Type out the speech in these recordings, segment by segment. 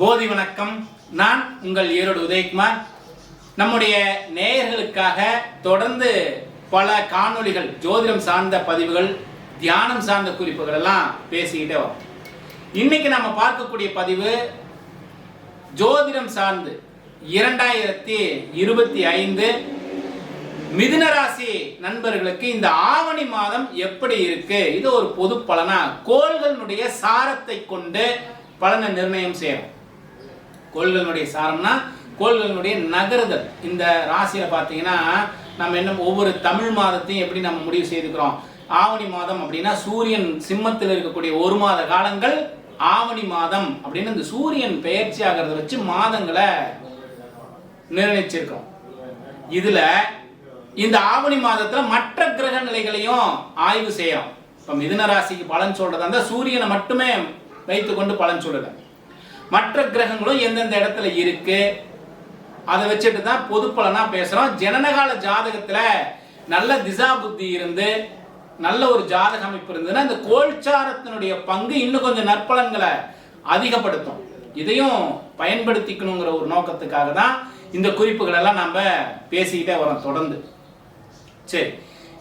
போதி வணக்கம். நான் உங்கள் ஈரோடு உதயகுமார். நம்முடைய நேயர்களுக்காக தொடர்ந்து பல காணொளிகள் ஜோதிடம் சார்ந்த பதிவுகள் தியானம் சார்ந்த குறிப்புகள் எல்லாம் பேசிக்கிட்டே வரும். இன்னைக்கு நம்ம பார்க்கக்கூடிய பதிவு ஜோதிடம் சார்ந்து இரண்டாயிரத்தி இருபத்தி ஐந்து மிதுன ராசி நண்பர்களுக்கு இந்த ஆவணி மாதம் எப்படி இருக்கு? இது ஒரு பொது பலனா? கோள்களினுடைய சாரத்தை கொண்டு பலனை நிர்ணயம் செய்யணும். கோள்களினுடைய சாரம்னா கோள்களினுடைய நகருதல். இந்த ராசியில் பார்த்தீங்கன்னா நம்ம என்ன ஒவ்வொரு தமிழ் மாதத்தையும் எப்படி நம்ம முடிவு செய்துக்கிறோம்? ஆவணி மாதம் அப்படின்னா சூரியன் சிம்மத்தில் இருக்கக்கூடிய ஒரு மாத காலங்கள் ஆவணி மாதம் அப்படின்னு இந்த சூரியன் பெயர்ச்சி ஆகிறத வச்சு மாதங்களை நிர்ணயிச்சிருக்கோம். இதுல இந்த ஆவணி மாதத்துல மற்ற கிரக நிலைகளையும் ஆய்வு செய்யறோம். இப்ப மிதுன ராசிக்கு பலன் சொல்றதா இருந்தா சூரியனை மட்டுமே வைத்துக்கொண்டு பலன் சொல்லுறேன் மற்ற கிரகங்களும் எந்தெந்த இடத்துல இருக்கு? அதை வச்சுட்டு தான் பொது பலனா பேசுறோம். ஜனனகால ஜாதகத்துல நல்ல திசா புத்தி இருந்து நல்ல ஒரு ஜாதக அமைப்பு இருந்ததுன்னா இந்த கோல்சாரத்தினுடைய பங்கு இன்னும் கொஞ்சம் நற்பலன்களை அதிகப்படுத்தும். இதையும் பயன்படுத்திக்கணுங்கிற ஒரு நோக்கத்துக்காக தான் இந்த குறிப்புகள் எல்லாம் நம்ம பேசிக்கிட்டே வரோம் தொடர்ந்து. சரி.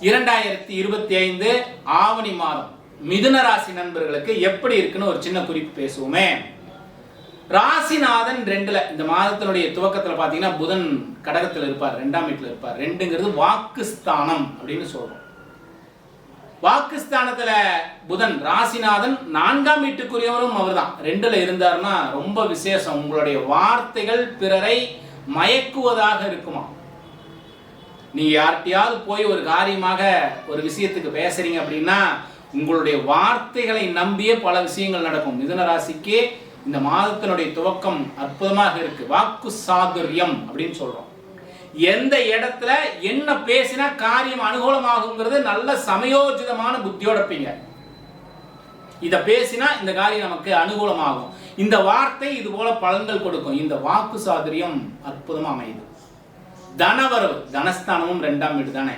இரண்டாயிரத்தி இருபத்தி ஐந்து ஆவணி மாதம் மிதுன ராசி நண்பர்களுக்கு எப்படி இருக்குன்னு ஒரு சின்ன குறிப்பு பேசுவோமே. ராசிநாதன் ரெண்டுல இந்த மாதத்தினுடைய துவக்கத்துல பாத்தீங்கன்னா புதன் கடகத்துல இருப்பார் ரெண்டாம் வீட்டுல இருப்பார். ரெண்டுங்கிறது வாக்குஸ்தானம் அப்படின்னு சொல்றோம். வாக்குஸ்தானத்துல புதன் ராசிநாதன் நான்காம் வீட்டுக்குரியவரும் அவர்தான். ரெண்டுல இருந்தாருன்னா ரொம்ப விசேஷம். உங்களுடைய வார்த்தைகள் பிறரை மயக்குவதாக இருக்குமா? நீங்க யார்கிட்டயாவது போய் ஒரு காரியமாக ஒரு விஷயத்துக்கு பேசுறீங்க அப்படின்னா உங்களுடைய வார்த்தைகளை நம்பியே பல விஷயங்கள் நடக்கும். மிதுன ராசிக்கு இந்த மாதத்தினுடைய துவக்கம் அற்புதமாக இருக்கு. வாக்கு சாதுரியம் அப்படின்னு சொல்றோம். எந்த இடத்துல என்ன பேசினா காரியம் அனுகூலமாகுங்கிறது நல்ல சமயோஜிதமான புத்தியோட இருப்பீங்க. இத பேசினா இந்த காரியம் நமக்கு அனுகூலமாகும். இந்த வார்த்தை இது போல பலன்கள் கொடுக்கும். இந்த வாக்கு சாதுரியம் அற்புதமா அமையுது. தனவரவு தனஸ்தானமும் ரெண்டாம் வீடு தானே?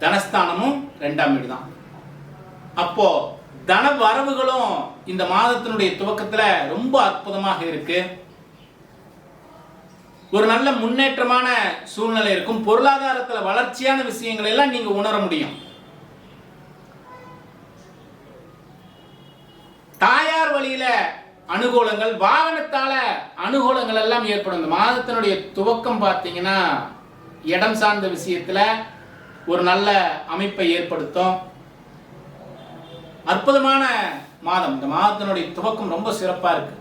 தனஸ்தானமும் ரெண்டாம் வீடு தான். அப்போ தன வரவுகளும் இந்த மாதத்தினுடைய துவக்கத்துல ரொம்ப அற்புதமாக இருக்கு. ஒரு நல்ல முன்னேற்றமான சூழ்நிலை இருக்கும். பொருளாதாரத்துல வளர்ச்சியான விஷயங்களை எல்லாம் நீங்க உணர முடியும். தாயார் வழியில அனுகூலங்கள் வாகனத்தால அனுகூலங்கள் எல்லாம் ஏற்படும். இந்த மாதத்தினுடைய துவக்கம் பார்த்தீங்கன்னா இடம் சார்ந்த விஷயத்துல ஒரு நல்ல அமைப்பை ஏற்படுத்தும். அற்புதமான மாதம். இந்த மாதத்தினுடைய துவக்கம் ரொம்ப சிறப்பா இருக்கு.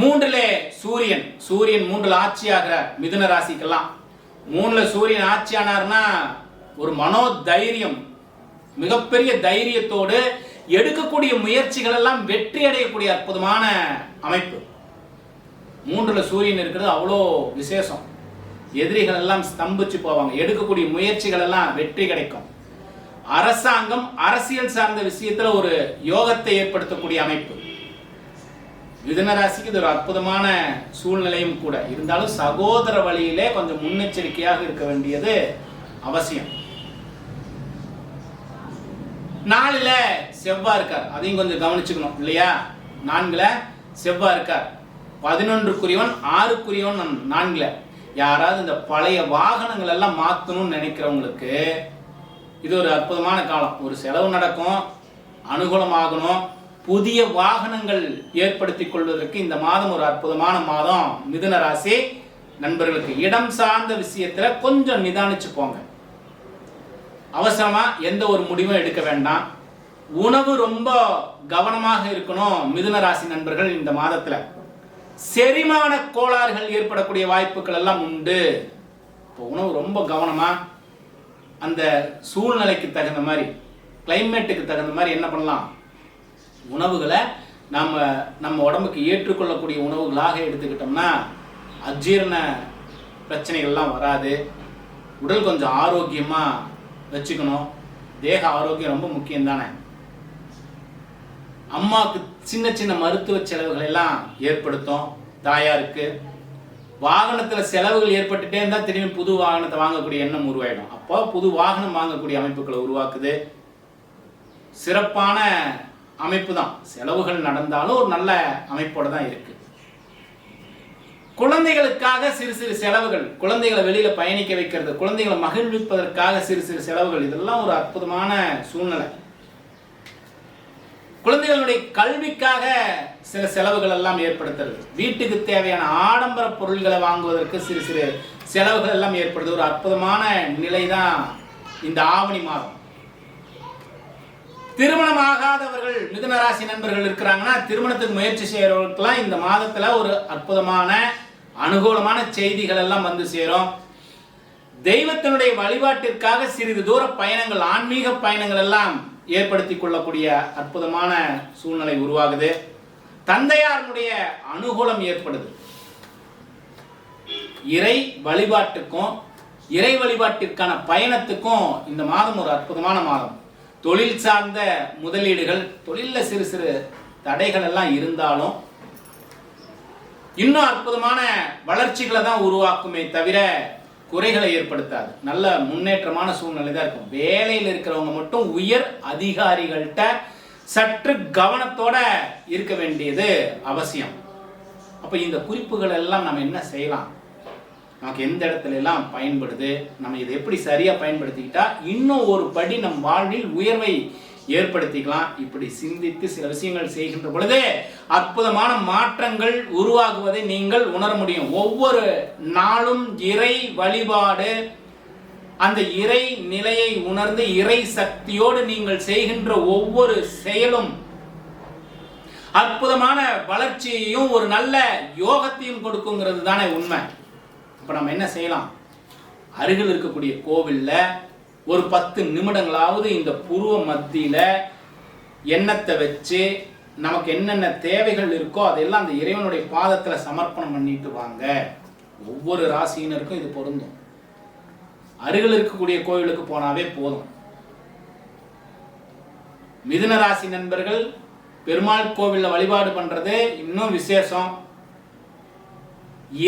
மூன்றிலே சூரியன் சூரியன் மூன்றில் ஆட்சியாகிற மிதுன ராசிக்கெல்லாம். மூணுல சூரியன் ஆட்சியானார்னா ஒரு மனோ தைரியம் மிகப்பெரிய தைரியத்தோடு எடுக்கக்கூடிய முயற்சிகள் எல்லாம் வெற்றி அடையக்கூடிய அற்புதமான அமைப்பு. மூன்றுல சூரியன் இருக்கிறது அவ்வளோ விசேஷம். எதிரிகள் எல்லாம் ஸ்தம்பிச்சு போவாங்க. எடுக்கக்கூடிய முயற்சிகள் எல்லாம் வெற்றி கிடைக்கும். அரசாங்கம் அரசியல் சார்ந்த விஷயத்துல ஒரு யோகத்தை ஏற்படுத்தக்கூடிய அமைப்பு. மிதுன ராசிக்கு இது ஒரு அற்புதமான சூழ்நிலையும் கூட. இருந்தாலும் சகோதர வழியிலே கொஞ்சம் முன்னெச்சரிக்கையாக இருக்க வேண்டியது அவசியம். நாலுல செவ்வா இருக்கார். அதையும் கொஞ்சம் கவனிச்சுக்கணும் இல்லையா? நான்குல செவ்வா இருக்கார். பதினொன்றுக்குரியவன் ஆறுக்குரியவன் நன்- நான்குல. யாராவது இந்த பழைய வாகனங்கள் எல்லாம் மாத்தணும்னு நினைக்கிறவங்களுக்கு இது ஒரு அற்புதமான காலம். ஒரு செலவு நடக்கும் அனுகூலமாகணும். புதிய வாகனங்கள் ஏற்படுத்திக் கொள்வதற்கு இந்த மாதம் ஒரு அற்புதமான மாதம். மிதுன ராசி நண்பர்களுக்கு இடம் சார்ந்த விஷயத்துல கொஞ்சம் நிதானிச்சு போங்க. அவசரமா எந்த ஒரு முடிவும் எடுக்க வேண்டாம். உணவு ரொம்ப கவனமாக இருக்கணும் மிதுன ராசி நண்பர்கள் இந்த மாதத்துல. செரிமான கோளாறுகள் ஏற்படக்கூடிய வாய்ப்புகள் எல்லாம் உண்டு. இப்போ உணவு ரொம்ப கவனமா அந்த சூழ்நிலைக்கு தகுந்த மாதிரி கிளைமேட்டுக்கு தகுந்த மாதிரி என்ன பண்ணலாம்? உணவுகளை நம்ம நம்ம உடம்புக்கு ஏற்றுக்கொள்ளக்கூடிய உணவுகளாக எடுத்துக்கிட்டோம்னா அஜீரண பிரச்சனைகள்லாம் வராது. உடல் கொஞ்சம் ஆரோக்கியமாக வச்சுக்கணும். தேக ஆரோக்கியம் ரொம்ப முக்கியம் தானே அம்மாவுக்கு சின்ன சின்ன மருத்துவ செலவுகள் எல்லாம் ஏற்படுத்தும். தாயாருக்கு வாகனத்தில் செலவுகள் ஏற்பட்டுட்டே இருந்தால் திரும்பி புது வாகனத்தை வாங்கக்கூடிய எண்ணம் உருவாயிடும். அப்போ புது வாகனம் வாங்கக்கூடிய அமைப்புகளை உருவாக்குது. சிறப்பான அமைப்பு தான் செலவுகள் நடந்தாலும் ஒரு நல்ல அமைப்போடு தான் இருக்கு. குழந்தைகளுக்காக சிறு சிறு செலவுகள் குழந்தைகளை வெளியில பயணிக்க வைக்கிறது குழந்தைகளை மகிழ்விப்பதற்காக சிறு சிறு செலவுகள் இதெல்லாம் ஒரு அற்புதமான சூழ்நிலை. குழந்தைகளுடைய கல்விக்காக சில செலவுகள் எல்லாம் ஏற்படுத்துறது. வீட்டுக்கு தேவையான ஆடம்பர பொருள்களை வாங்குவதற்கு சிறு சிறு செலவுகள் எல்லாம் ஏற்படுது. ஒரு அற்புதமான நிலை தான் இந்த ஆவணி மாதம். திருமணம் ஆகாதவர்கள் மிதுன ராசி நண்பர்கள் இருக்கிறாங்கன்னா திருமணத்துக்கு முயற்சி செய்கிறவர்களுக்கெல்லாம் இந்த மாதத்தில் ஒரு அற்புதமான அனுகூலமான செய்திகள் எல்லாம் வந்து சேரும். தெய்வத்தினுடைய வழிபாட்டிற்காக சிறிது தூர பயணங்கள் ஆன்மீக பயணங்கள் எல்லாம் ஏற்படுத்தி கொள்ளக்கூடிய அற்புதமான சூழ்நிலை உருவாகுது. தந்தையாருடைய அனுகூலம் ஏற்படுது. இறை வழிபாட்டுக்கும் இறை வழிபாட்டிற்கான பயணத்துக்கும் இந்த மாதம் ஒரு அற்புதமான மாதம். தொழில் சார்ந்த முதலீடுகள் தொழிலில் சிறு சிறு தடைகள் எல்லாம் இருந்தாலும் இன்னும் அற்புதமான வளர்ச்சிகளை தான் உருவாக்குமே தவிர குறைகளை ஏற்படுத்தாது. நல்ல முன்னேற்றமான சூழ்நிலை தான் இருக்கும். வேலையில் இருக்கிறவங்க மட்டும் உயர் அதிகாரிகள்கிட்ட சற்று கவனத்தோட இருக்க வேண்டியது அவசியம். அப்போ இந்த குறிப்புகள் எல்லாம் நம்ம என்ன செய்யலாம்? நமக்கு எந்த இடத்துல எல்லாம் பயன்படுது? நம்ம இதை எப்படி சரியாக பயன்படுத்திக்கிட்டா இன்னும் ஒரு படி நம் வாழ்வில் உயர்வை ஏற்படுத்திக்கலாம். இப்படி சிந்தித்து சில விஷயங்கள் செய்கின்ற பொழுது அற்புதமான மாற்றங்கள் உருவாகுவதை நீங்கள் உணர முடியும். ஒவ்வொரு நாளும் இறை வழிபாடு அந்த இறை நிலையை உணர்ந்து இறை சக்தியோடு நீங்கள் செய்கின்ற ஒவ்வொரு செயலும் அற்புதமான வளர்ச்சியையும் ஒரு நல்ல யோகத்தையும் கொடுக்குங்கிறது தானே உண்மை. இப்போ நம்ம என்ன செய்யலாம்? அருகில் இருக்கக்கூடிய கோவிலில் ஒரு பத்து நிமிடங்களாவது இந்த புருவ மத்தியில் எண்ணத்தை வச்சு நமக்கு என்னென்ன தேவைகள் இருக்கோ அதெல்லாம் அந்த இறைவனுடைய பாதத்தில் சமர்ப்பணம் பண்ணிட்டு வாங்க. ஒவ்வொரு ராசியினருக்கும் இது பொருந்தும். அருகில் இருக்கக்கூடிய கோவிலுக்கு போனாவே போதும். மிதுன ராசி நண்பர்கள் பெருமாள் கோவிலில் வழிபாடு பண்றது இன்னும் விசேஷம்.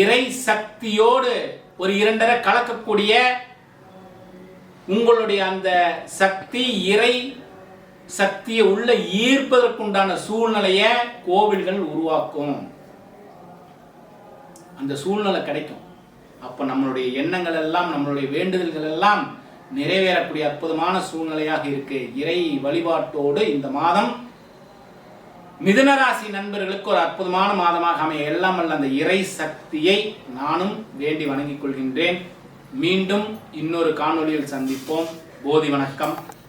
இறை சக்தியோடு ஒரு இரண்டரை கலக்கக்கூடிய உங்களுடைய அந்த சக்தி இறை சக்தியை உள்ள ஈர்ப்பதற்குண்டான சூழ்நிலையை கோவில்கள் உருவாக்கும். அந்த சூழ்நிலை கிடைக்கும். அப்ப நம்மளுடைய எண்ணங்கள் எல்லாம் நம்மளுடைய வேண்டுதல்கள் எல்லாம் நிறைவேறக்கூடிய அற்புதமான சூழ்நிலையாக இருக்கு. இறை வழிபாட்டோடு இந்த மாதம் மிதுனராசி நண்பர்களுக்கு ஒரு அற்புதமான மாதமாக அமைய எல்லாம் அல்ல அந்த இறை சக்தியை நானும் வேண்டி வணங்கிக் கொள்கின்றேன். மீண்டும் இன்னொரு காணொளியில் சந்திப்போம். போதி வணக்கம்.